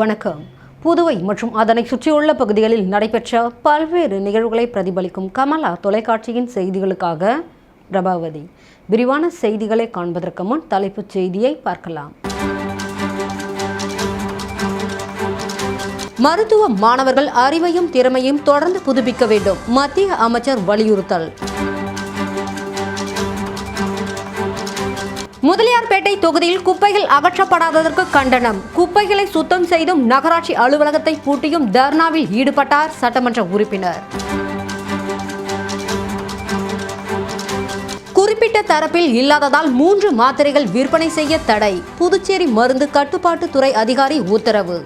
வணக்கம். புதுவை மற்றும் அதனை சுற்றியுள்ள பகுதிகளில் நடைபெற்ற பல்வேறு நிகழ்வுகளை பிரதிபலிக்கும் கமலா தொலைக்காட்சியின் செய்திகளுக்காக பிரபாவதி. விரிவான செய்திகளை காண்பதற்கு முன் தலைப்புச் செய்தியை பார்க்கலாம். மருத்துவ மாணவர்கள் அறிவையும் திறமையும் தொடர்ந்து புதுப்பிக்க வேண்டும். மத்திய அமைச்சர் வலியுறுத்தல். முதலியார்பேட்டை தொகுதியில் குப்பைகள் அகற்றப்படாததற்கு கண்டனம். குப்பைகளை சுத்தம் செய்தும் நகராட்சி அலுவலகத்தை பூட்டியும் தர்ணாவில் ஈடுபட்டார் சட்டமன்ற உறுப்பினர். குறிப்பிட்ட தரப்பில் இல்லாததால் மூன்று மாத்திரைகள் விற்பனை செய்ய தடை. புதுச்சேரி மருந்து கட்டுப்பாட்டுத்துறை அதிகாரி உத்தரவு.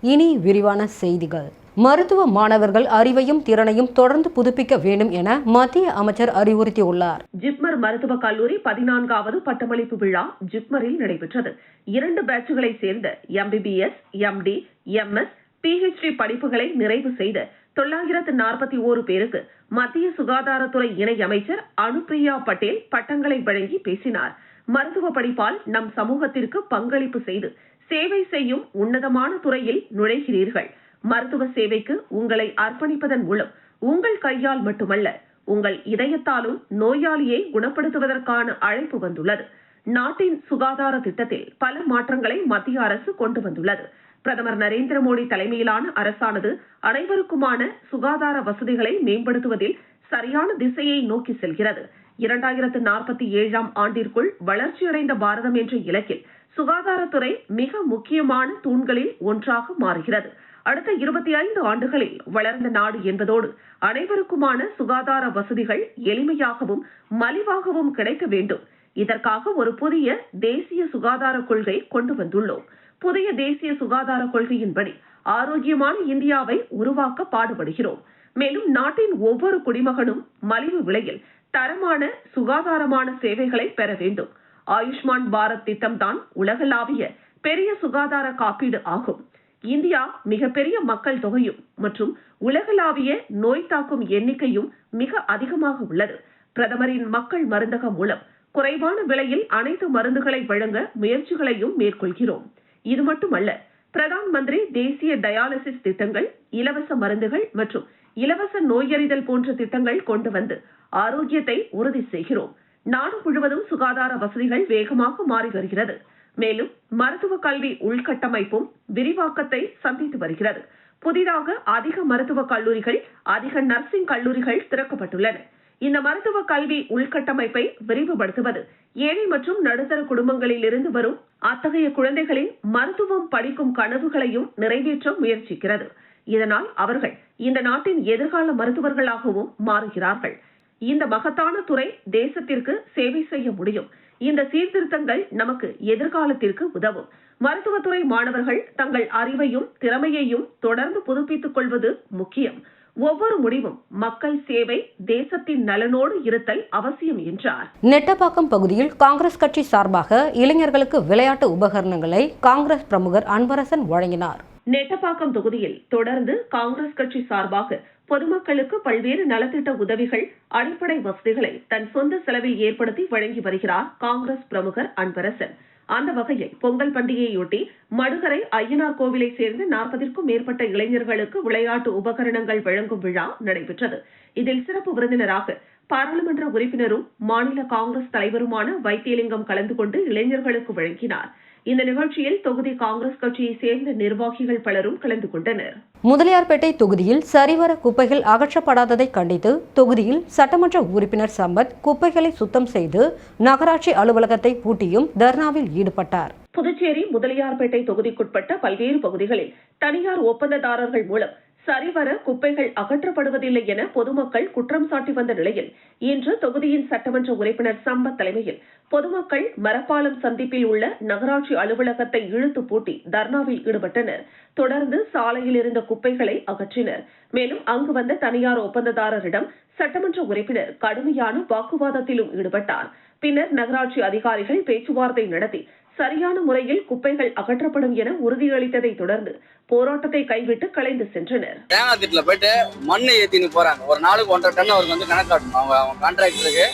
இனி விரிவான செய்திகள். மருத்துவ மாணவர்கள் அறிவையும் திறனையும் தொடர்ந்து புதுப்பிக்க வேண்டும் என மத்திய அமைச்சர் அறிவுறுத்தியுள்ளார். ஜிப்மர் மருத்துவக் கல்லூரி பதினான்காவது பட்டமளிப்பு விழா ஜிப்மரில் நடைபெற்றது. இரண்டு பேட்சுகளை சேர்ந்த எம்பிபிஎஸ் எம்டி எம்எஸ் பிஹெச்டி படிப்புகளை நிறைவு செய்த தொள்ளாயிரத்து நாற்பத்தி ஓரு பேருக்கு மத்திய சுகாதாரத்துறை இணை அமைச்சர் அனுப்பிரியா பட்டேல் பட்டங்களை வழங்கி பேசினார். மருத்துவ படிப்பால் நம் சமூகத்திற்கு பங்களிப்பு செய்து சேவை செய்யும் உன்னதமான துறையில் நுழைகிறீர்கள். மருத்துவ சேவைக்கு உங்களை அர்ப்பணிப்பதன் மூலம் உங்கள் கையால் மட்டுமல்ல உங்கள் இதயத்தாலும் நோயாளியை குணப்படுத்துவதற்கான அழைப்பு வந்துள்ளது. நாட்டின் சுகாதார திட்டத்தில் பல மாற்றங்களை மத்திய அரசு கொண்டு வந்துள்ளது. பிரதமர் நரேந்திர மோடி தலைமையிலான அரசானது அனைவருக்குமான சுகாதார வசதிகளை மேம்படுத்துவதில் சரியான திசையை நோக்கி செல்கிறது. இரண்டாயிரத்து நாற்பத்தி ஏழாம் ஆண்டிற்குள் வளர்ச்சியடைந்த பாரதம் என்ற இலக்கில் சுகாதாரத்துறை மிக முக்கியமான தூண்களில் ஒன்றாக மாறுகிறது. அடுத்த இருபத்தி ஐந்து ஆண்டுகளில் வளர்ந்த நாடு என்பதோடு அனைவருக்குமான சுகாதார வசதிகள் எளிமையாகவும் மலிவாகவும் கிடைக்க வேண்டும். இதற்காக ஒரு புதிய தேசிய சுகாதார கொள்கை கொண்டு வந்துள்ளோம். புதிய தேசிய சுகாதார கொள்கையின்படி ஆரோக்கியமான இந்தியாவை உருவாக்க பாடுபடுகிறோம். மேலும் நாட்டின் ஒவ்வொரு குடிமகனும் மலிவு விலையில் தரமான சுகாதாரமான சேவைகளை பெற வேண்டும். ஆயுஷ்மான் பாரத் திட்டம்தான் உலகளாவிய பெரிய சுகாதார காப்பீடு ஆகும். இந்தியா மிகப்பெரிய மக்கள் தொகையும் மற்றும் உலகளாவிய நோய் தாக்கும் எண்ணிக்கையும் மிக அதிகமாக உள்ளது. பிரதமரின் மக்கள் மருந்தகம் மூலம் குறைவான விலையில் அனைத்து மருந்துகளை வழங்க முயற்சிகளையும் மேற்கொள்கிறோம். இது மட்டுமல்ல பிரதான் மந்திரி தேசிய டயாலிசிஸ் திட்டங்கள் இலவச மருந்துகள் மற்றும் இலவச நோயறிதல் போன்ற திட்டங்கள் கொண்டு வந்து ஆரோக்கியத்தை உறுதி செய்கிறோம். நாடு முழுவதும் சுகாதார வசதிகள் வேகமாக மாறி வருகிறது. மேலும் மருத்துவ கல்வி உள்கட்டமைப்பும் விரிவாக்கத்தை சந்தித்து வருகிறது. புதிதாக அதிக மருத்துவக் கல்லூரிகள் அதிக நர்சிங் கல்லூரிகள் திறக்கப்பட்டுள்ளன. இந்த மருத்துவ கல்வி உள்கட்டமைப்பை விரிவுபடுத்துவது ஏழை மற்றும் நடுத்தர குடும்பங்களில் இருந்து வரும் அத்தகைய குழந்தைகளின் மருத்துவம் படிக்கும் கனவுகளையும் நிறைவேற்ற முயற்சிக்கிறது. இதனால் அவர்கள் இந்த நாட்டின் எதிர்கால மருத்துவர்களாகவும் மாறுகிறார்கள். இந்த மகத்தான துறை தேசத்திற்கு சேவை செய்ய முடியும். இந்த சீர்திருத்தங்கள் நமக்கு எதிர்காலத்திற்கு உதவும். மருத்துவத்துறை மாணவர்கள் தங்கள் அறிவையும் திறமையையும் தொடர்ந்து புதுப்பித்துக் கொள்வது முக்கியம். ஒவ்வொரு முடிவும் மக்கள் சேவை தேசத்தின் நலனோடு இருத்தல் அவசியம் என்றார். நெட்டப்பாக்கம் பகுதியில் காங்கிரஸ் கட்சி சார்பாக இளைஞர்களுக்கு விளையாட்டு உபகரணங்களை காங்கிரஸ் பிரமுகர் அன்பரசன் வழங்கினார். நெட்டப்பாக்கம் தொகுதியில் தொடர்ந்து காங்கிரஸ் கட்சி சார்பாக பொதுமக்களுக்கு பல்வேறு நலத்திட்ட உதவிகள் அடிப்படை வசதிகளை தன் சொந்த செலவில் ஏற்படுத்தி வழங்கி வருகிறார் காங்கிரஸ் பிரமுகர் அன்பரசன். அந்த வகையில் பொங்கல் பண்டிகையொட்டி மடுகரை ஐயனார் கோவிலை சேர்ந்த நாற்பதற்கும் மேற்பட்ட இளைஞர்களுக்கு விளையாட்டு உபகரணங்கள் வழங்கும் விழா நடைபெற்றது. இதில் சிறப்பு விருந்தினராக பாராளுமன்ற உறுப்பினரும் மாநில காங்கிரஸ் தலைவருமான வைத்தியலிங்கம் கலந்து கொண்டு இளைஞர்களுக்கு வழங்கினார். இந்த நிகழ்ச்சியில் தொகுதி காங்கிரஸ் கட்சியை சேர்ந்த நிர்வாகிகள் பலரும் கலந்து கொண்டனர். முதலியார்பேட்டை தொகுதியில் சரிவர குப்பைகள் அகற்றப்படாததை கண்டித்து தொகுதியில் சட்டமன்ற உறுப்பினர் சம்பத் குப்பைகளை சுத்தம் செய்து நகராட்சி அலுவலகத்தை பூட்டியும் தர்ணாவில் ஈடுபட்டார். புதுச்சேரி முதலியார்பேட்டை தொகுதிக்குட்பட்ட பல்வேறு பகுதிகளில் தனியார் ஒப்பந்ததாரர்கள் மூலம் சரிவர குப்பைகள் அகற்றப்படுவதில்லை என பொதுமக்கள் குற்றம் சாட்டி வந்த நிலையில் இன்று தொகுதியின் சட்டமன்ற உறுப்பினர் சம்பத் தலைமையில் பொதுமக்கள் மரப்பாலம் சந்திப்பில் உள்ள நகராட்சி அலுவலகத்தை இழுத்து பூட்டி தர்ணாவில் ஈடுபட்டனர். தொடர்ந்து சாலையில் இருந்த குப்பைகளை அகற்றினர். மேலும் அங்கு வந்த தனியார் ஒப்பந்ததாரரிடம் சட்டமன்ற உறுப்பினர் கடுமையான வாக்குவாதத்திலும் ஈடுபட்டார். பின்னர் நகராட்சி அதிகாரிகள் பேச்சுவார்த்தை நடத்தி சரியான முறையில் குப்பைகள் அகற்றப்படும் என உறுதியளித்ததை தொடர்ந்து போராட்டத்தை கைவிட்டு கலைந்து சென்றனர். தேங்காய் திட்டில் போயிட்டு மண்ணை ஏற்றின்னு போறாங்க. ஒரு நாளுக்கு ஒன்றரை டன் அவருக்கு வந்து கணக்காட்டணும் அவங்க அவங்க கான்ட்ராக்டருக்கு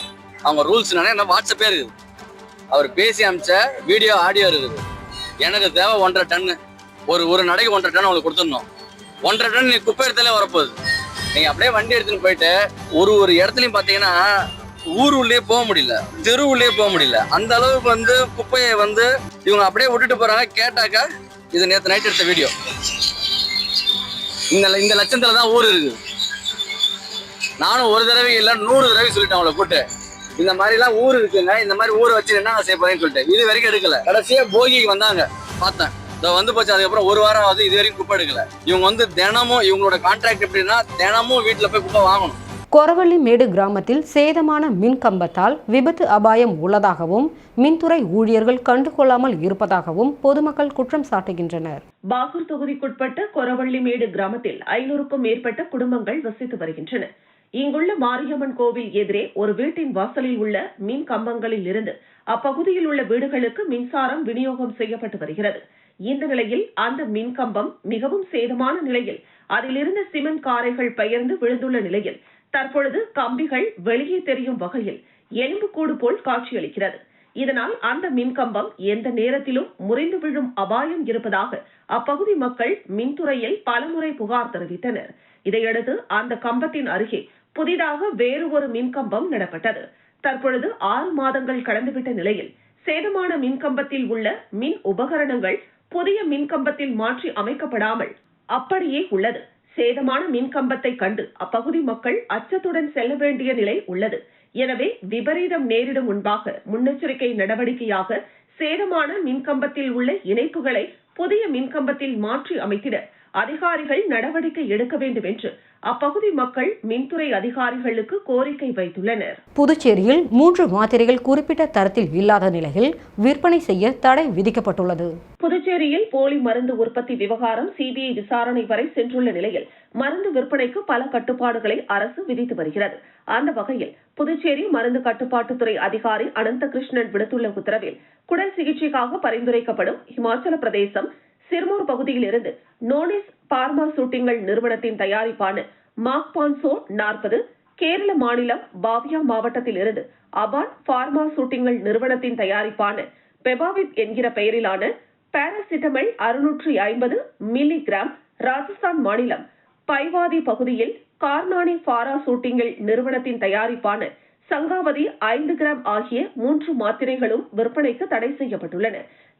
அவங்க ரூல்ஸ் என்ன வாட்ஸ்அப்பே இருக்குது. அவர் பேசி அமிச்ச வீடியோ ஆடியோ இருக்குது. எனக்கு தேவை ஒன்றரை டன்னு ஒரு ஒரு நடைக்கு ஒன்றரை டன் அவங்களுக்கு கொடுத்துடணும். ஒன்றரை டன் நீ குப்பை இடத்துல வரப்போகுது. நீங்க அப்படியே வண்டி எடுத்துன்னு போயிட்டு ஒரு ஒரு இடத்துலயும் பாத்தீங்கன்னா ஊர் உள்ளே போக முடியல தெரு உள்ளே போக முடியல. அந்த அளவுக்கு வந்து குப்பையை வந்து இவங்க அப்படியே விட்டுட்டு போறாங்க. கேட்டாக்கா இது நேற்று நைட் எடுத்த வீடியோ இந்த இந்த லட்சத்துல தான் ஊர் இருக்குது. நானும் ஒரு தடவை இல்லை நூறு தடவை சொல்லிட்டேன் அவளை கூட்டு இந்த மாதிரிலாம் ஊர் இருக்குங்க. இந்த மாதிரி ஊரை வச்சு என்ன செய்ய போறேன்னு சொல்லிட்டு இது வரைக்கும் எடுக்கல. கடைசியா போகிக்கு வந்தாங்க. பார்த்தேன். இதோ வந்து போச்சு. அதுக்கப்புறம் ஒரு வாரம் ஆகுது. இது வரைக்கும் குப்பை எடுக்கல. இவங்க வந்து தினமும் இவங்களோட கான்ட்ராக்ட் எப்படின்னா தினமும் வீட்டில் போய் குப்பை வாங்கணும். கொரவள்ளிமேடு கிராமத்தில் சேதமான மின் கம்பத்தால் விபத்து அபாயம் உள்ளதாகவும் மின்துறை ஊழியர்கள் கண்டுகொள்ளாமல் இருப்பதாகவும் பொதுமக்கள் குற்றம் சாட்டுகின்றனர். பாகூர் தொகுதிக்குட்பட்ட கொரவள்ளிமேடு கிராமத்தில் ஐநூறுக்கும் மேற்பட்ட குடும்பங்கள் வசித்து வருகின்றன. இங்குள்ள மாரியம்மன் கோவில் எதிரே ஒரு வீட்டின் வாசலில் உள்ள மின் கம்பங்களில் இருந்து அப்பகுதியில் உள்ள வீடுகளுக்கு மின்சாரம் விநியோகம் செய்யப்பட்டு வருகிறது. இந்த நிலையில் அந்த மின் கம்பம் மிகவும் சேதமான நிலையில் அதிலிருந்த சிமெண்ட் காரைகள் பெயர்ந்து விழுந்துள்ள நிலையில் தற்பொழுது கம்பிகள் வெளியே தெரியும் வகையில் எலும்புக்கூடு போல் காட்சியளிக்கிறது. இதனால் அந்த மின்கம்பம் எந்த நேரத்திலும் முறிந்து விழும் அபாயம் இருப்பதாக அப்பகுதி மக்கள் மின்துறையில் பலமுறை புகார் தெரிவித்தனர். இதையடுத்து அந்த கம்பத்தின் அருகே புதிதாக வேறு ஒரு மின்கம்பம் நடப்பட்டது. தற்பொழுது ஆறு மாதங்கள் கடந்துவிட்ட நிலையில் சேதமான மின்கம்பத்தில் உள்ள மின் உபகரணங்கள் புதிய மின்கம்பத்தில் மாற்றி அமைக்கப்படாமல் அப்படியே உள்ளது. சேதமான மின்கம்பத்தை கண்டு அப்பகுதி மக்கள் அச்சத்துடன் செல்ல வேண்டிய நிலை உள்ளது. எனவே விபரீதம் நேரிடும் முன்பாக முன்னெச்சரிக்கை நடவடிக்கையாக சேதமான மின்கம்பத்தில் உள்ள இணைப்புகளை புதிய மின்கம்பத்தில் மாற்றி அமைத்திட அதிகாரிகள் நடவடிக்கை எடுக்க வேண்டும் என்று அப்பகுதி மக்கள் மின்துறை அதிகாரிகளுக்கு கோரிக்கை வைத்துள்ளனர். புதுச்சேரியில் மூன்று மாத்திரைகள் குறிப்பிட்ட தரத்தில் இல்லாத நிலையில் விற்பனை செய்ய தடை விதிக்கப்பட்டுள்ளது. புதுச்சேரியில் போலி மருந்து உற்பத்தி விவகாரம் சிபிஐ விசாரணை வரை சென்றுள்ள நிலையில் மருந்து விற்பனைக்கு பல கட்டுப்பாடுகளை அரசு விதித்து வருகிறது. அந்த வகையில் புதுச்சேரி மருந்து கட்டுப்பாட்டுத்துறை அதிகாரி அனந்த கிருஷ்ணன் விடுத்துள்ள உத்தரவில் குடல் சிகிச்சைக்காக பரிந்துரைக்கப்படும் இமாச்சல பிரதேசம் சிர்மூர் பகுதியிலிருந்து நோனிஸ் பார்மாசூட்டிங்கள் நிறுவனத்தின் தயாரிப்பான மாக்பான்சோ நாற்பது கேரள மாநிலம் பாவியா மாவட்டத்திலிருந்து அபான் பார்மாசூட்டிங்கள் நிறுவனத்தின் தயாரிப்பான பெபாவித் என்கிற பெயரிலான பாராசிட்டமல் அறுநூற்றி ஐம்பது மில்லி கிராம் ராஜஸ்தான் மாநிலம் பைவாதி பகுதியில் கார்னானி பாரா சூட்டிங்கள் நிறுவனத்தின் தயாரிப்பான சங்காவதி ஐந்து கிராம் ஆகிய மூன்று மாத்திரைகளும் விற்பனைக்கு தடை செய்யப்பட்டுள்ளன.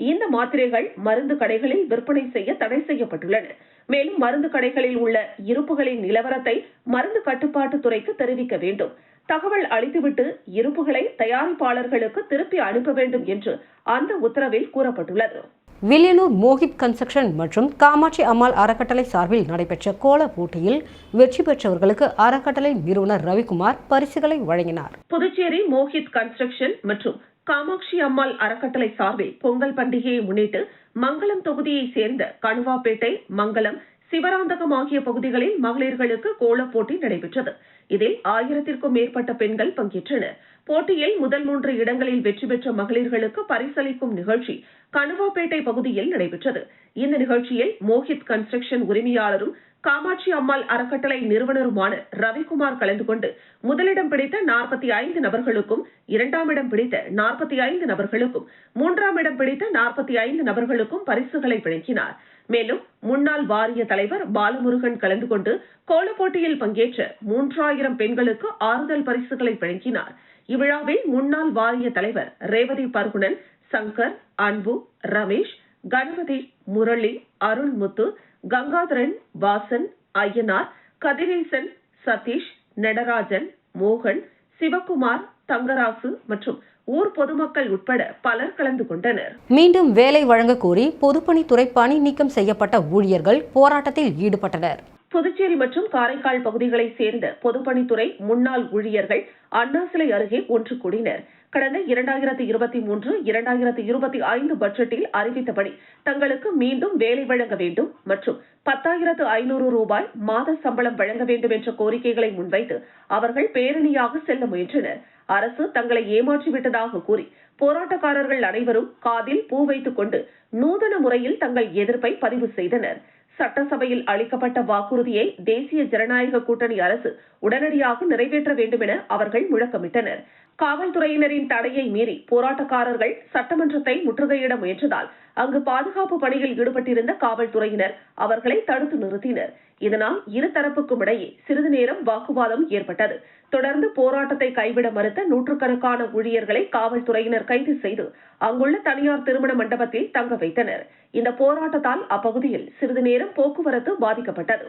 இந்த மாத்திரைகள் மருந்து கடைகளில் விற்பனை செய்ய தடை செய்யப்பட்டுள்ளன. மேலும் மருந்து கடைகளில் உள்ள இருப்புகளின் நிலவரத்தை மருந்து கட்டுப்பாட்டு துறைக்கு தெரிவிக்க வேண்டும். தகவல் அளித்துவிட்டு இருப்புகளை தயாரிப்பாளர்களுக்கு திருப்பி அனுப்ப வேண்டும் என்று அந்த உத்தரவில் கூறப்பட்டுள்ளது. வில்லியனூர் மோஹிப் கன்ஸ்ட்ரக்ஷன் மற்றும் காமாட்சி அம்மாள் அறக்கட்டளை சார்பில் நடைபெற்ற கோல போட்டியில் வெற்றி பெற்றவர்களுக்கு அறக்கட்டளை நிறுவனர் ரவிக்குமார் பரிசுகளை வழங்கினார். புதுச்சேரி மோஹித் கன்ஸ்ட்ரக்ஷன் மற்றும் காமாட்சி அம்மாள் அறக்கட்டளை சார்பில் பொங்கல் பண்டிகையை முன்னிட்டு மங்களம் தொகுதியைச் சேர்ந்த கணுவாப்பேட்டை மங்களம் சிவராந்தகம் ஆகிய பகுதிகளில் மகளிர்களுக்கு கோலப் போட்டி நடைபெற்றது. இதில் ஆயிரத்திற்கும் மேற்பட்ட பெண்கள் பங்கேற்றனர். போட்டியில் முதல் மூன்று இடங்களில் வெற்றி பெற்ற மகளிர்களுக்கு பரிசளிக்கும் நிகழ்ச்சி கணுவாப்பேட்டை பகுதியில் நடைபெற்றது. இந்த நிகழ்ச்சியில் மோஹித் கன்ஸ்ட்ரக்ஷன் உரிமையாளரும் காமாட்சி அம்மாள் அறக்கட்டளை நிறுவனருமான ரவிக்குமார் கலந்து கொண்டு முதலிடம் பிடித்த நாற்பத்தி ஐந்து நபர்களுக்கும் இரண்டாம் இடம் பிடித்த நாற்பத்தி ஐந்து நபர்களுக்கும் மூன்றாம் இடம் பிடித்த நாற்பத்தி ஐந்து நபர்களுக்கும் பரிசுகளை வழங்கினார். மேலும் முன்னாள் வாரிய தலைவர் பாலமுருகன் கலந்து கொண்டு கோலப்போட்டியில் பங்கேற்ற மூன்றாயிரம் பெண்களுக்கு ஆறுதல் பரிசுகளை வழங்கினார். இவ்விழாவில் முன்னாள் வாரிய தலைவர் ரேவதி பர்குணன் சங்கர் அன்பு ரமேஷ் கணபதி முரளி அருள்முத்து கங்காதரன் வாசன் ஐயனார் கதிரேசன் சதீஷ் நடராஜன் மோகன் சிவகுமார் தங்கராசு மற்றும் ஊர் பொதுமக்கள் உட்பட பலர் கலந்து கொண்டனர். மீண்டும் வேலை வழங்க கோரி பொதுப்பணித்துறை பணி நீக்கம் செய்யப்பட்ட ஊழியர்கள் போராட்டத்தில் ஈடுபட்டனர். புதுச்சேரி மற்றும் காரைக்கால் பகுதிகளைச் சேர்ந்த பொதுப்பணித்துறை முன்னாள் ஊழியர்கள் அண்ணா சிலை அருகே ஒன்று கூடினர். கடந்த இரண்டாயிரத்தி இருபத்தி மூன்று இரண்டாயிரத்தி இருபத்தி ஐந்து பட்ஜெட்டில் அறிவித்தபடி தங்களுக்கு மீண்டும் வேலை வழங்க வேண்டும் மற்றும் பத்தாயிரத்து ஐநூறு ரூபாய் மாத சம்பளம் வழங்க வேண்டும் என்ற கோரிக்கைகளை முன்வைத்து அவர்கள் பேரணியாக செல்ல முயன்றனர். அரசு தங்களை ஏமாற்றிவிட்டதாக கூறி போராட்டக்காரர்கள் அனைவரும் காதில் பூ வைத்துக் கொண்டு நூதன முறையில் தங்கள் எதிர்ப்பை பதிவு செய்தனர். சட்டசபையில் அளிக்கப்பட்ட வாக்குறுதியை தேசிய ஜனநாயக கூட்டணி அரசு உடனடியாக நிறைவேற்ற வேண்டும் என அவர்கள் முழக்கமிட்டனர். காவல்துறையினரின் தடையை மீறி போராட்டக்காரர்கள் சட்டமன்றத்தை முற்றுகையிட முயன்றதால் அங்கு பாதுகாப்பு பணியில் ஈடுபட்டிருந்த காவல்துறையினர் அவர்களை தடுத்து நிறுத்தினர். இதனால் இருதரப்புக்கும் இடையே சிறிது நேரம் வாக்குவாதம் ஏற்பட்டது. தொடர்ந்து போராட்டத்தை கைவிட மறுத்த நூற்றுக்கணக்கான ஊழியர்களை காவல்துறையினர் கைது செய்து அங்குள்ள தனியார் திருமண மண்டபத்தில் தங்க வைத்தனர். இந்த போராட்டத்தால் அப்பகுதியில் சிறிது நேரம் போக்குவரத்து பாதிக்கப்பட்டது.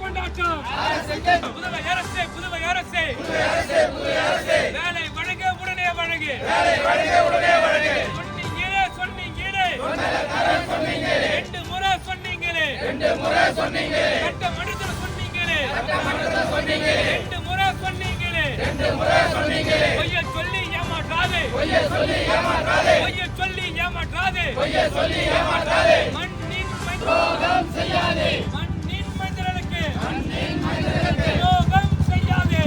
கொண்டாட்டம். புதுவை அரசே புதுவை அரசே. வழங்க உடனே சொன்னீங்களே சொல்லி ரெண்டு முறை சொன்னீங்களே. ஏமாற்றாதே. மண்ணின் மண் மண்ணின் மனிதர்களுக்கு துரோகம் செய்யாதே.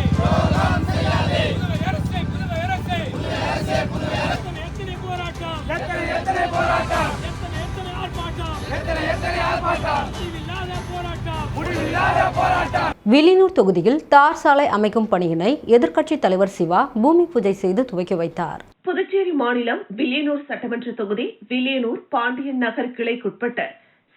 புதுவை அரசே புதுவை அரசே. எத்தனை எத்தனை போராட்டம்? எத்தனை எத்தனை ஆர்ப்பாட்டம்? முடிவில்லாத போராட்டம். வில்லியனூர் தொகுதியில் தார் சாலை அமைக்கும் பணியினை எதிர்க்கட்சித் தலைவர் சிவா பூமி பூஜை செய்து துவக்கி வைத்தார். புதுச்சேரி மாநிலம் வில்லியனூர் சட்டமன்ற தொகுதி வில்லியனூர் பாண்டியன் நகர் கிளைக்குட்பட்ட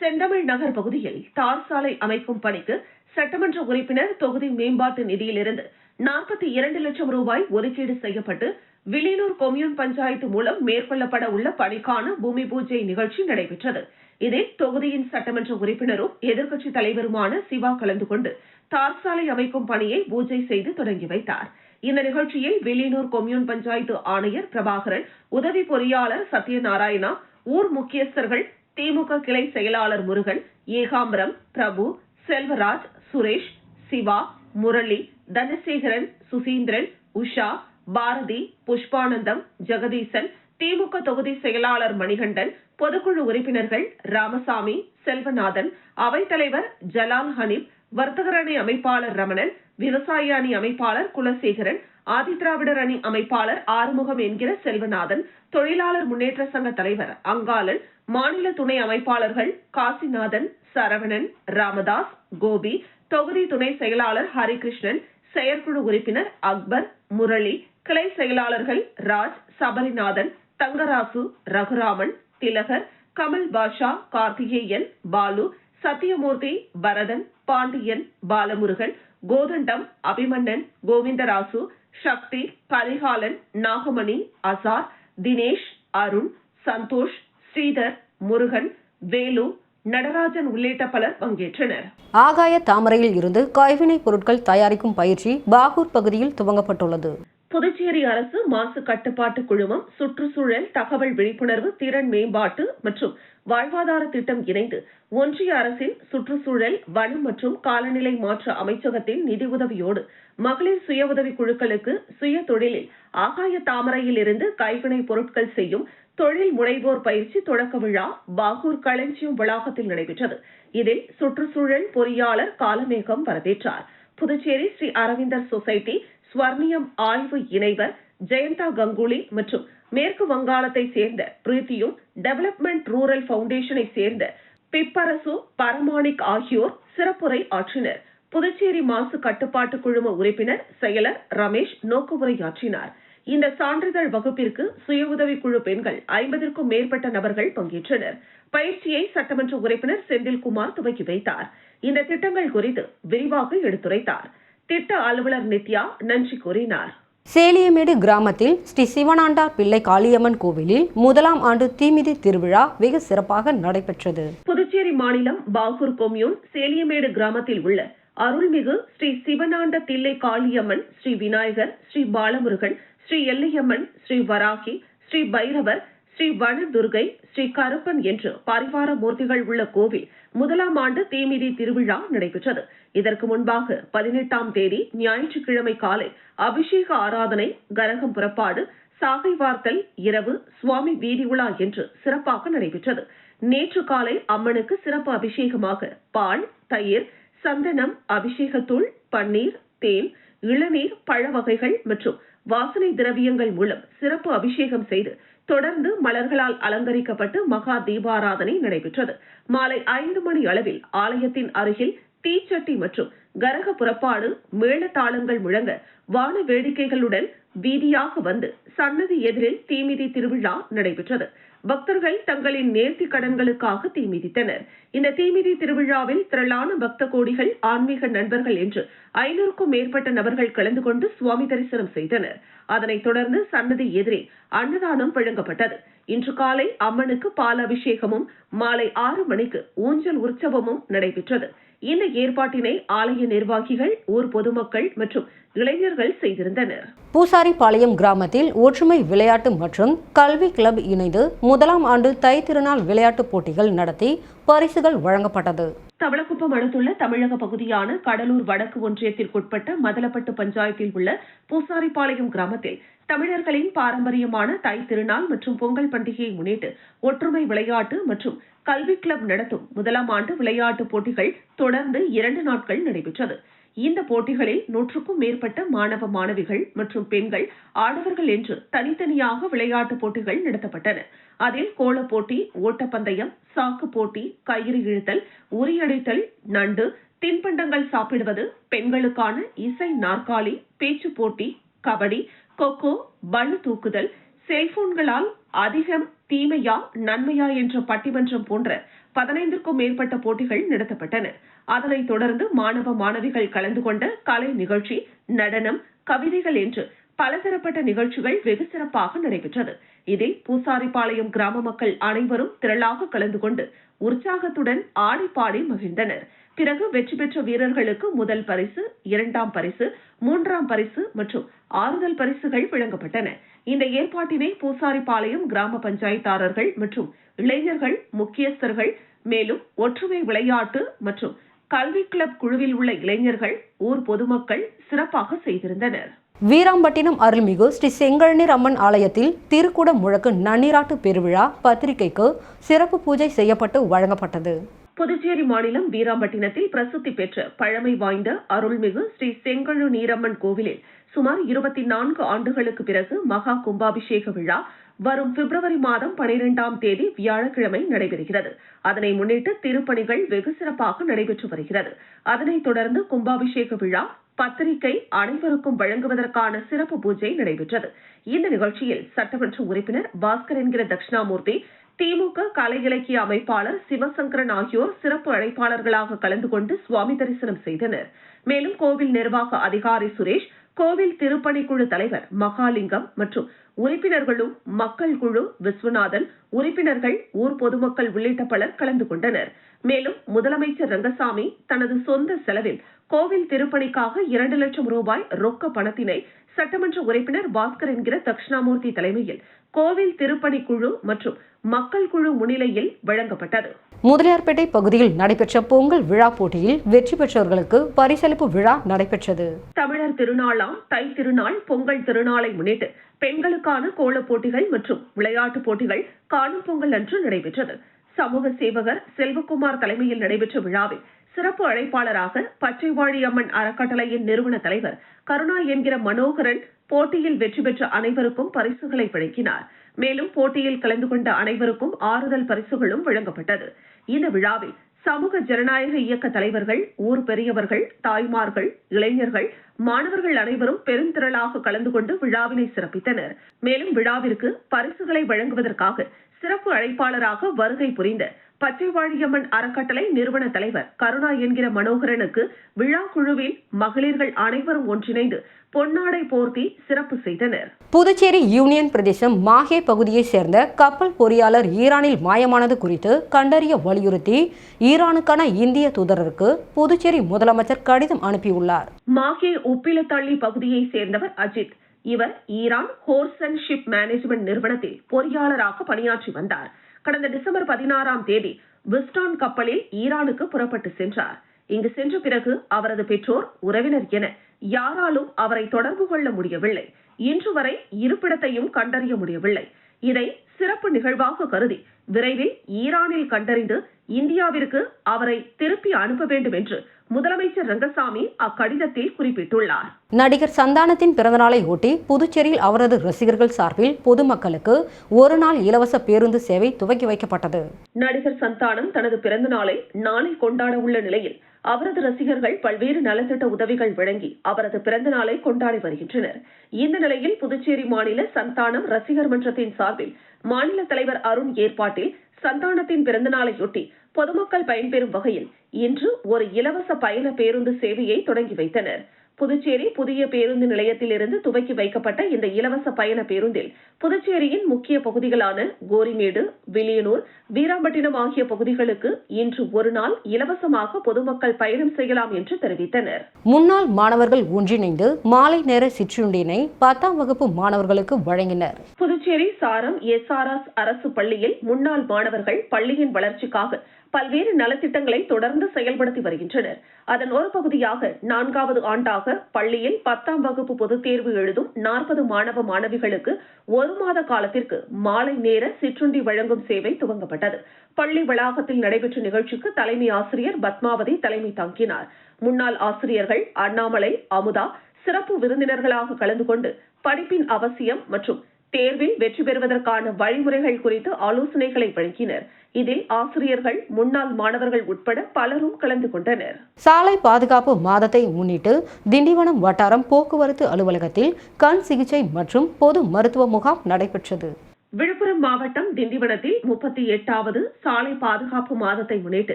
செந்தமிழ் நகர் பகுதியில் தார் சாலை அமைக்கும் பணிக்கு சட்டமன்ற உறுப்பினர் தொகுதி மேம்பாட்டு நிதியிலிருந்து நாற்பத்தி இரண்டு லட்சம் ரூபாய் ஒதுக்கீடு செய்யப்பட்டு வில்லியனூர் கொம்யூன் பஞ்சாயத்து மூலம் மேற்கொள்ளப்பட உள்ள பணிக்கான பூமி பூஜை நிகழ்ச்சி நடைபெற்றது. இதில் தொகுதியின் சட்டமன்ற உறுப்பினரும் எதிர்க்கட்சித் தலைவருமான சிவா கலந்து கொண்டு தார் சாலை அமைக்கும் பணியை பூஜை செய்து தொடங்கி வைத்தார். இந்த நிகழ்ச்சியில் வெளியனூர் கொம்யூன் பஞ்சாயத்து ஆணையர் பிரபாகரன் உதவி பொறியாளர் சத்யநாராயணா ஊர் முக்கியஸ்தர்கள் திமுக கிளை செயலாளர் முருகன் ஏகாம்பரம் பிரபு செல்வராஜ் சுரேஷ் சிவா முரளி தனசேகரன் சுசீந்திரன் உஷா பாரதி புஷ்பானந்தம் ஜெகதீசன் திமுக தொகுதி செயலாளர் மணிகண்டன் பொதுக்குழு உறுப்பினர்கள் ராமசாமி செல்வநாதன் அவைத்தலைவர் ஜலால் ஹனீப் வர்த்தகர் அணி அமைப்பாளர் ரமணன் விவசாய அணி அமைப்பாளர் குலசேகரன் ஆதிதிராவிடர் அணி அமைப்பாளர் ஆறுமுகம் என்கிற செல்வநாதன் தொழிலாளர் முன்னேற்ற சங்க தலைவர் அங்காளன் மாநில துணை அமைப்பாளர்கள் காசிநாதன் சரவணன் ராமதாஸ் கோபி தொகுதி துணை செயலாளர் ஹரிகிருஷ்ணன் செயற்குழு உறுப்பினர் அக்பர் முரளி கிளை செயலாளர்கள் ராஜ் சபரிநாதன் தங்கராசு ரகுராமன் திலகர் கமல் பாஷா கார்த்திகேயன் பாலு சத்தியமூர்த்தி பரதன் பாண்டியன் பாலமுருகன் கோதண்டம் அபிமன்னன் கோவிந்தராசு சக்தி கரிகாலன் நாகமணி அசார் தினேஷ் அருண் சந்தோஷ் ஸ்ரீதர் முருகன் வேலு நடராஜன் உள்ளிட்ட பலர் பங்கேற்றனர். ஆகாய தாமரையில் இருந்து கைவினைப் பொருட்கள் தயாரிக்கும் பயிற்சி பாகூர் பகுதியில் துவங்கப்பட்டுள்ளது. புதுச்சேரி அரசு மாசு கட்டுப்பாட்டு குழுமம் சுற்றுச்சூழல் தகவல் விழிப்புணர்வு திறன் மேம்பாட்டு மற்றும் வாழ்வாதார திட்டம் இணைந்து ஒன்றிய அரசின் சுற்றுச்சூழல் வனம் மற்றும் காலநிலை மாற்ற அமைச்சகத்தின் நிதியுதவியோடு மகளிர் சுய உதவி குழுக்களுக்கு சுய தொழிலில் ஆகாய தாமரையில் இருந்து கைவினை பொருட்கள் செய்யும் தொழில் முனைவோர் பயிற்சி தொடக்க விழா பாகூர் களஞ்சியம் வளாகத்தில் நடைபெற்றது. இதில் சுற்றுச்சூழல் பொறியாளர் காலமேகம் வரவேற்றார். புதுச்சேரி ஸ்ரீ அரவிந்தர் சொசைட்டி ஸ்வர்ணியம் ஆய்வு இணைவர் ஜெயந்தா கங்குலி மற்றும் மேற்கு வங்காளத்தை சேர்ந்த பிரீத்தியும் டெவலப்மெண்ட் ரூரல் பவுண்டேஷனை சேர்ந்த பிப்பரசு பரமாணிக் ஆகியோர் சிறப்புரை ஆற்றினர். புதுச்சேரி மாசு கட்டுப்பாட்டு குழும உறுப்பினர் செயலர் ரமேஷ் நோக்குவுரையாற்றினார் இந்த சான்றிதழ் வகுப்பிற்கு சுய உதவிக்குழு பெண்கள் ஐம்பதற்கும் மேற்பட்ட நபர்கள் பங்கேற்றனர். பயிற்சியை சட்டமன்ற உறுப்பினர் செந்தில்குமார் துவக்கி வைத்தார். இந்த திட்டங்கள் குறித்து விரிவாக எடுத்துரைத்தார். திட்ட அலுவலர் நித்யா நன்றி கூறினார். சேலியமேடு கிராமத்தில் ஸ்ரீ சிவனாண்டா பிள்ளை காளியம்மன் கோவிலில் முதலாம் ஆண்டு தீமிதி திருவிழா வெகு சிறப்பாக நடைபெற்றது. புதுச்சேரி மாநிலம் பாகூர் கொம்யூன் சேலியமேடு கிராமத்தில் உள்ள அருள்மிகு ஸ்ரீ சிவனாண்ட தில்லை காளியம்மன் ஸ்ரீ விநாயகர் ஸ்ரீ பாலமுருகன் ஸ்ரீ எல்லையம்மன் ஸ்ரீ வராகி ஸ்ரீ பைரவர் ஸ்ரீ வனதுர்கை ஸ்ரீ கருப்பன் என்று பரிவார மூர்த்திகள் உள்ள கோவில் முதலாம் ஆண்டு தீமிதி திருவிழா நடைபெற்றது. இதற்கு முன்பாக பதினெட்டாம் தேதி ஞாயிற்றுக்கிழமை காலை அபிஷேக ஆராதனை கரகம் புறப்பாடு சாகை வார்த்தல் இரவு சுவாமி வீதி உலா என்று சிறப்பாக நடைபெற்றது. நேற்று காலை அம்மனுக்கு சிறப்பு அபிஷேகமாக பால் தயிர் சந்தனம் அபிஷேகத்தூள் பன்னீர் தேன் இளநீர் பழ வகைகள் மற்றும் வாசனை திரவியங்கள் மூலம் சிறப்பு அபிஷேகம் செய்து தொடர்ந்து மலர்களால் அலங்கரிக்கப்பட்டு மகா தீபாராதனை நடைபெற்றது. மாலை ஐந்து மணி அளவில் ஆலயத்தின் அருகில் தீச்சட்டி மற்றும் கரக புறப்பாடு மேளதாளங்கள் முழங்க வான வேடிக்கைகளுடன் வீதியாக வந்து சன்னதி எதிரில் தீமிதி திருவிழா நடைபெற்றது. பக்தர்கள் தங்களின் நேர்த்தி கடன்களுக்காக தீமிதித்தனர். இந்த தீமிதி திருவிழாவில் திரளான பக்த கோடிகள் ஆன்மீக நண்பர்கள் என்று ஐநூறுக்கும் மேற்பட்ட நபர்கள் கலந்து கொண்டு சுவாமி தரிசனம் செய்தனர். அதனைத் தொடர்ந்து சன்னதி எதிரே அன்னதானம் வழங்கப்பட்டது. இன்று காலை அம்மனுக்கு பால் அபிஷேகமும் மாலை ஆறு மணிக்கு ஊஞ்சல் உற்சவமும் நடைபெற்றது. இந்த ஏற்பாட்டினை ஆலய நிர்வாகிகள் ஊர் பொதுமக்கள் மற்றும் இளைஞர்கள் செய்திருந்தனர். பூசாரிபாளையம் கிராமத்தில் ஒற்றுமை விளையாட்டு மற்றும் கல்வி கிளப் இணைந்து முதலாம் ஆண்டு தை திருநாள் விளையாட்டுப் போட்டிகள் நடத்தி பரிசுகள் வழங்கப்பட்டது. தவளக்குப்பம் அடுத்துள்ள தமிழக பகுதியான கடலூர் வடக்கு ஒன்றியத்திற்குட்பட்ட மதலப்பட்டு பஞ்சாயத்தில் உள்ள பூசாரிப்பாளையம் கிராமத்தில் தமிழர்களின் பாரம்பரியமான தை திருநாள் மற்றும் பொங்கல் பண்டிகையை முன்னிட்டு ஒற்றுமை விளையாட்டு மற்றும் கல்வி கிளப் நடத்தும் முதலாம் ஆண்டு விளையாட்டுப் போட்டிகள் தொடர்ந்து இரண்டு நாட்கள் நடைபெற்றது. இந்த போட்டிகளில் நூற்றுக்கும் மேற்பட்ட மாணவ மாணவிகள் மற்றும் பெண்கள் ஆடவர்கள் என்று தனித்தனியாக விளையாட்டுப் போட்டிகள் நடத்தப்பட்டன. அதில் கோலப் போட்டி ஓட்டப்பந்தயம் சாக்கு போட்டி கயிறு இழுத்தல் உரியடித்தல் நண்டு தின்பண்டங்கள் சாப்பிடுவது பெண்களுக்கான இசை நாற்காலி பேச்சு போட்டி கபடி கொக்கோ பளு தூக்குதல் செல்போன்களால் அதிகம் தீமையா நன்மையா என்ற பட்டிமன்றம் போன்ற பதினைந்திற்கும் மேற்பட்ட போட்டிகள் நடத்தப்பட்டன. அதனைத் தொடர்ந்து மாணவ மாணவிகள் கலந்து கொண்ட கலை நிகழ்ச்சி நடனம் கவிதைகள் என்று பலதரப்பட்ட நிகழ்ச்சிகள் வெகு சிறப்பாக நடைபெற்றது. இதில் பூசாரிபாளையம் கிராம மக்கள் அனைவரும் திரளாக கலந்து கொண்டு உற்சாகத்துடன் ஆடிப்பாடி மகிழ்ந்தனா் பிறகு வெற்றி பெற்ற வீரர்களுக்கு முதல் பரிசு இரண்டாம் பரிசு மூன்றாம் பரிசு மற்றும் ஆறுதல் பரிசுகள் வழங்கப்பட்டன. இந்த ஏற்பாட்டினை பூசாரிபாளையம் கிராம பஞ்சாயத்தாரர்கள் மற்றும் இளைஞர்கள் முக்கியஸ்தர்கள் மேலும் ஒற்றுமை விளையாட்டு மற்றும் கல்வி கிளப் குழுவில் உள்ள இளைஞர்கள் ஊர் பொதுமக்கள் சிறப்பாக செய்திருந்தனர். வீராம்பட்டினம் அருள்மிகு ஸ்ரீ செங்கழநீர் அம்மன் ஆலயத்தில் திருக்குட முழக்கு நன்னீராட்டு பெருவிழா பத்திரிகைக்கு சிறப்பு பூஜை செய்யப்பட்டு வழங்கப்பட்டது. புதுச்சேரி மாநிலம் வீராம்பட்டினத்தில் பிரசித்தி பெற்ற பழமை வாய்ந்த அருள்மிகு ஸ்ரீ செங்கழு நீரம்மன் கோவிலில் சுமார் இருபத்தி நான்கு ஆண்டுகளுக்கு பிறகு மகா கும்பாபிஷேக விழா வரும் பிப்ரவரி மாதம் பனிரெண்டாம் தேதி வியாழக்கிழமை நடைபெறுகிறது. அதனை முன்னிட்டு திருப்பணிகள் வெகு சிறப்பாக நடைபெற்று வருகிறது. அதனைத் தொடர்ந்து கும்பாபிஷேக விழா பத்திரிகை அனைவருக்கும் வழங்குவதற்கான சிறப்பு பூஜை நடைபெற்றது. இந்த நிகழ்ச்சியில் சட்டமன்ற உறுப்பினர் பாஸ்கர் என்கிற தட்சிணாமூர்த்தி திமுக கலை இலக்கிய அமைப்பாளர் சிவசங்கரன் ஆகியோர் சிறப்பு அழைப்பாளர்களாக கலந்து கொண்டு சுவாமி தரிசனம் செய்தனர். மேலும் கோவில் நிர்வாக அதிகாரி சுரேஷ் கோவில் திருப்பணிக்குழு தலைவர் மகாலிங்கம் மற்றும் உறுப்பினர்களும் மக்கள் குழு விஸ்வநாதன் உறுப்பினர்கள் ஊர் பொதுமக்கள் உள்ளிட்ட பலர் கலந்து கொண்டனர். மேலும் முதலமைச்சர் ரங்கசாமி தனது சொந்த செலவில் கோவில் திருப்பணிக்காக இரண்டு லட்சம் ரூபாய் ரொக்க பணத்தினை சட்டமன்ற உறுப்பினர் பாஸ்கர் என்கிற தட்சிணாமூர்த்தி தலைமையில் கோவில் திருப்பணி குழு மற்றும் மக்கள் குழு முன்னிலையில் வழங்கப்பட்டது. முதலியார்பேட்டை பகுதியில் நடைபெற்ற பொங்கல் விழா போட்டியில் வெற்றி பெற்றவர்களுக்கு பரிசளிப்பு விழா நடைபெற்றது. தமிழர் திருநாளாம் தை திருநாள் பொங்கல் திருநாளை முன்னிட்டு பெண்களுக்கான கோலப் போட்டிகள் மற்றும் விளையாட்டுப் போட்டிகள் காணும் பொங்கல் அன்று நடைபெற்றது. சமூக சேவகர் செல்வகுமார் தலைமையில் நடைபெற்ற விழாவில் சிறப்பு அழைப்பாளராக பச்சைவாழி அம்மன் அறக்கட்டளையின் நிறுவன தலைவர் கருணா என்கிற மனோகரன் போட்டியில் வெற்றி பெற்ற அனைவருக்கும் பரிசுகளை வழங்கினார். மேலும் போட்டியில் கலந்து கொண்ட அனைவருக்கும் ஆறுதல் பரிசுகளும் வழங்கப்பட்டது. இந்த விழாவில் சமூக ஜனநாயக இயக்க தலைவர்கள் ஊர் பெரியவர்கள் தாய்மார்கள் இளைஞர்கள் மாணவர்கள் அனைவரும் பெருந்திரளாக கலந்து கொண்டு விழாவினை சிறப்பித்தனர். மேலும் விழாவிற்கு பரிசுகளை வழங்குவதற்காக சிறப்பு அழைப்பாளராக வருகை புரிந்த பச்சைவாழியம்மன் அறக்கட்டளை நிறுவன தலைவர் கருணா என்கிற மனோகரனுக்கு விழா குழுவின் மகளிர்கள் அனைவரும் ஒன்றிணைந்து பொன்னாடை போர்த்தி சிறப்பு செய்தனர். புதுச்சேரி யூனியன் பிரதேசம் மாஹே பகுதியைச் சேர்ந்த கப்பல் பொறியாளர் ஈரானில் மாயமானது குறித்து கண்டறிய வலியுறுத்தி ஈரானுக்கான இந்திய தூதருக்கு புதுச்சேரி முதலமைச்சர் கடிதம் அனுப்பியுள்ளார். மாகே உப்பிலத்தள்ளி பகுதியைச் சேர்ந்தவர் அஜித். இவர் ஈரான் ஹோர்சன் ஷிப் மேனேஜ்மெண்ட் நிறுவனத்தில் பொறியாளராக பணியாற்றி வந்தார். கடந்த டிசம்பர் பதினாறாம் தேதி விஸ்டான் கப்பலில் ஈரானுக்கு புறப்பட்டு சென்றார். இங்கு சென்ற பிறகு அவரது பெற்றோர் உறவினர் என யாராலும் அவரை தொடர்பு கொள்ள முடியவில்லை. இன்று வரை இருப்பிடத்தையும் கண்டறிய முடியவில்லை. இதை சிறப்பு நிகழ்வாக கருதி விரைவில் ஈரானில் கண்டறிந்து இந்தியாவிற்கு அவரை திருப்பி அனுப்ப வேண்டும் என்று முதலமைச்சர் ரங்கசாமி அக்கடிதத்தில் குறிப்பிட்டுள்ளார். நடிகர் சந்தானத்தின் பிறந்தநாளை ஒட்டி புதுச்சேரியில் அவரது ரசிகர்கள் சார்பில் பொதுமக்களுக்கு ஒரு நாள் இலவச பேருந்து சேவை துவக்கி வைக்கப்பட்டது. நடிகர் சந்தானம் தனது பிறந்த நாளை நாளை கொண்டாட உள்ள நிலையில் அவரது ரசிகர்கள் பல்வேறு நலத்திட்ட உதவிகள் வழங்கி அவரது பிறந்த நாளை கொண்டாடி வருகின்றனர். இந்த நிலையில் புதுச்சேரி மாநில சந்தானம் ரசிகர் மன்றத்தின் சார்பில் மாநில தலைவர் அருண் ஏற்பாட்டில் சந்தானத்தின் பிறந்த நாளையொட்டி பொதுமக்கள் பயன்பெறும் வகையில் இன்று ஒரு இலவச பயண பேருந்து சேவையை தொடங்கி வைத்தனர். புதுச்சேரி புதிய பேருந்து நிலையத்திலிருந்து துவக்கி வைக்கப்பட்ட இந்த இலவச பயண பேருந்தில் புதுச்சேரியின் முக்கிய பகுதிகளான கோரிமேடு வில்லியனூர் வீராம்பட்டினம் ஆகிய பகுதிகளுக்கு இன்று ஒரு நாள் இலவசமாக பொதுமக்கள் பயணம் செய்யலாம் என்று தெரிவித்தனர். முன்னாள் மாணவர்கள் ஒன்றிணைந்து மாலை நேர சிற்றுண்டியினை பத்தாம் வகுப்பு மாணவர்களுக்கு வழங்கினர். புதுச்சேரி சாரம் எஸ்ஆர்எஸ் அரசு பள்ளியில் முன்னாள் மாணவர்கள் பள்ளியின் வளர்ச்சிக்காக பல்வேறு நலத்திட்டங்களை தொடர்ந்து செயல்படுத்தி வருகின்றனர். அதன் ஒரு பகுதியாக நான்காவது ஆண்டாக பள்ளியில் பத்தாம் வகுப்பு பொதுத் தேர்வு எழுதும் நாற்பது மாணவ மாணவிகளுக்கு ஒரு மாத காலத்திற்கு மாலை நேர சிற்றுண்டி வழங்கும் சேவை துவங்கப்பட்டது. பள்ளி வளாகத்தில் நடைபெற்ற நிகழ்ச்சிக்கு தலைமை ஆசிரியர் பத்மாவதி தலைமை தாங்கினார். முன்னாள் ஆசிரியர்கள் அண்ணாமலை அமுதா சிறப்பு விருந்தினர்களாக கலந்து கொண்டு படிப்பின் அவசியம் மற்றும் தேர்வில் வெற்றி பெறுவதற்கான வழிமுறைகள் குறித்து ஆலோசனைகளை வழங்கினர். இதில் ஆசிரியர்கள் முன்னாள் மாணவர்கள் உட்பட பலரும் கலந்து கொண்டனர். சாலை பாதுகாப்பு மாதத்தை முன்னிட்டு திண்டிவனம் வட்டாரம் போக்குவரத்து அலுவலகத்தில் கண் சிகிச்சை மற்றும் பொது மருத்துவ முகாம் நடைபெற்றது. விழுப்புரம் மாவட்டம் திண்டிவனத்தில் முப்பத்தி எட்டாவது சாலை பாதுகாப்பு மாதத்தை முன்னிட்டு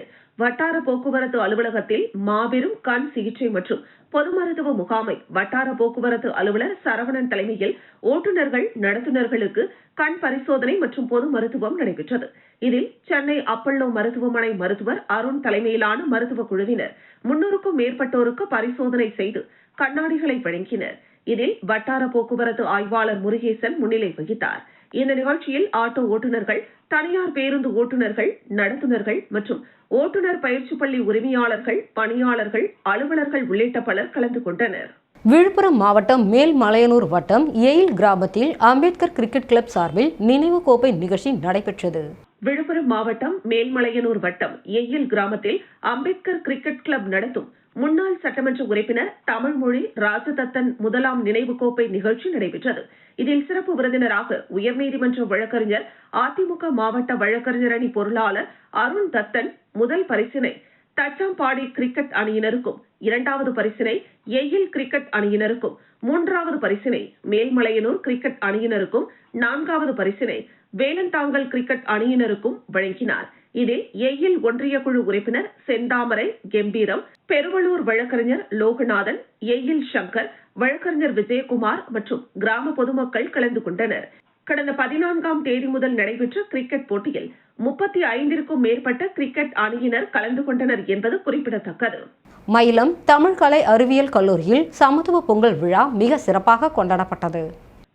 வட்டார போக்குவரத்து அலுவலகத்தில் மாபெரும் கண் சிகிச்சை மற்றும் பொது மருத்துவ முகாமை வட்டார போக்குவரத்து அலுவலர் சரவணன் தலைமையில் ஓட்டுநர்கள் நடத்துனர்களுக்கு கண் பரிசோதனை மற்றும் பொது மருத்துவம் நடைபெற்றது. இதில் சென்னை அப்பல்லோ மருத்துவமனை மருத்துவர் அருண் தலைமையிலான மருத்துவ குழுவினர் முன்னூறுக்கும் மேற்பட்டோருக்கு பரிசோதனை செய்து கண்ணாடிகளை வழங்கினர். இதில் வட்டார போக்குவரத்து ஆய்வாளர் முருகேசன் முன்னிலை வகித்தார். இந்த நிகழ்ச்சியில் ஆட்டோ ஓட்டுநர்கள் தனியார் பேருந்து ஓட்டுநர்கள் நடத்துனர்கள் மற்றும் ஓட்டுநர் பயிற்சி பள்ளி உரிமையாளர்கள் பணியாளர்கள் அலுவலர்கள் உள்ளிட்ட பலர் கலந்து கொண்டனர். விழுப்புரம் மாவட்டம் மேல்மலையனூர் வட்டம் எயில் கிராமத்தில் அம்பேத்கர் கிரிக்கெட் கிளப் சார்பில் நினைவு கோப்பை நிகழ்ச்சி நடைபெற்றது. விழுப்புரம் மாவட்டம் மேல்மலையனூர் வட்டம் எயில் கிராமத்தில் அம்பேத்கர் கிரிக்கெட் கிளப் நடத்தும் முன்னாள் சட்டமன்ற உறுப்பினர் தமிழ்மொழி ராஜதத்தன் முதலாம் நினைவு கோப்பை நிகழ்ச்சி நடைபெற்றது. இதில் சிறப்பு விருந்தினராக உயர்நீதிமன்ற வழக்கறிஞர் அதிமுக மாவட்ட வழக்கறிஞர் அணி பொருளாளர் அருண் தத்தன் முதல் பரிசினை தச்சாம்பாடி கிரிக்கெட் அணியினருக்கும் இரண்டாவது பரிசினை எயில் கிரிக்கெட் அணியினருக்கும் மூன்றாவது பரிசினை மேல்மலையனூர் கிரிக்கெட் அணியினருக்கும் நான்காவது பரிசினை வேலந்தாங்கல் கிரிக்கெட் அணியினருக்கும் வழங்கினார். இதில் எயில் ஒன்றிய குழு உறுப்பினர் செந்தாமரை கெம்பீரம் பெருவளூர் வழக்கறிஞர் லோகநாதன் எயில் சங்கர் வழக்கறிஞர் விஜயகுமார் மற்றும் கிராம பொதுமக்கள் கலந்து கொண்டனர். கடந்த பதினான்காம் தேதி முதல் நடைபெற்ற கிரிக்கெட் போட்டியில் முப்பத்தி ஐந்திற்கும் மேற்பட்ட கிரிக்கெட் அணியினர் கலந்து கொண்டனர் என்பது குறிப்பிடத்தக்கது. மயிலம் தமிழ் கலை அறிவியல் கல்லூரியில் சமத்துவ பொங்கல் விழா மிக சிறப்பாக கொண்டாடப்பட்டது.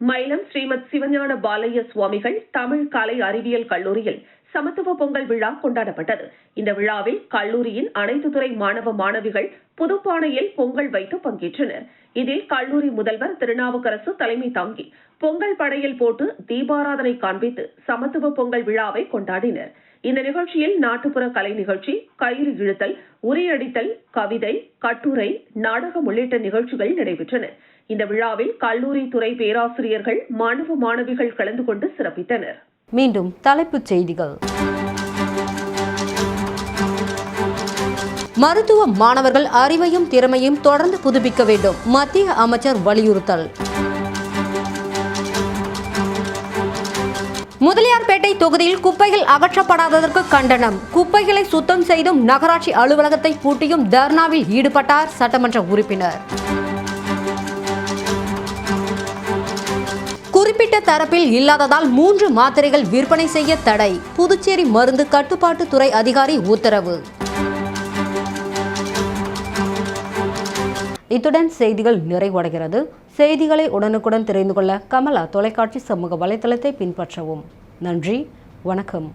மயிலம் ஸ்ரீமத் சிவஞான பாலைய சுவாமிகள் தமிழ் கலை அறிவியல் கல்லூரியில் சமத்துவ பொங்கல் விழா கொண்டாடப்பட்டது. இந்த விழாவில் கல்லூரியின் அனைத்து துறை மாணவ மாணவிகள் புதுப்பானையில் பொங்கல் வைத்து பங்கேற்றனர். இதில் கல்லூரி முதல்வர் திருநாவுக்கரசு தலைமை தாங்கி பொங்கல் படையல் போட்டு தீபாராதனை காண்பித்து சமத்துவ பொங்கல் விழாவை கொண்டாடினர். இந்த நிகழ்ச்சியில் நாட்டுப்புற கலை நிகழ்ச்சி கயிறு இழுத்தல் உரியடித்தல் கவிதை கட்டுரை நாடகம் உள்ளிட்ட நிகழ்ச்சிகள் நடைபெற்றன. இந்த விழாவில் கல்லூரி துறை பேராசிரியர்கள் மாணவ மாணவிகள் கலந்து கொண்டு சிறப்பித்தனர். மீண்டும் தலைப்புச் செய்திகள். மருத்துவ மாணவர்கள் அறிவையும் திறமையும் தொடர்ந்து புதுப்பிக்க வேண்டும். மத்திய அமைச்சர் வலியுறுத்தல். முதலியார்பேட்டை தொகுதியில் குப்பைகள் அகற்றப்படாததற்கு கண்டனம். குப்பைகளை சுத்தம் செய்தும் நகராட்சி அலுவலகத்தை பூட்டியும் தர்ணாவில் ஈடுபட்டார் சட்டமன்ற உறுப்பினர். குறிப்பிட்ட தரப்பில் இல்லாததால் மூன்று மாத்திரைகள் விற்பனை செய்ய தடை. புதுச்சேரி மருந்து கட்டுப்பாட்டு துறை அதிகாரி உத்தரவு. இத்துடன் செய்திகள் நிறைவடைகிறது. செய்திகளை உடனுக்குடன் தெரிந்து கொள்ள கமலா தொலைக்காட்சி சமூக வலைதளத்தை பின்பற்றவும். நன்றி வணக்கம்.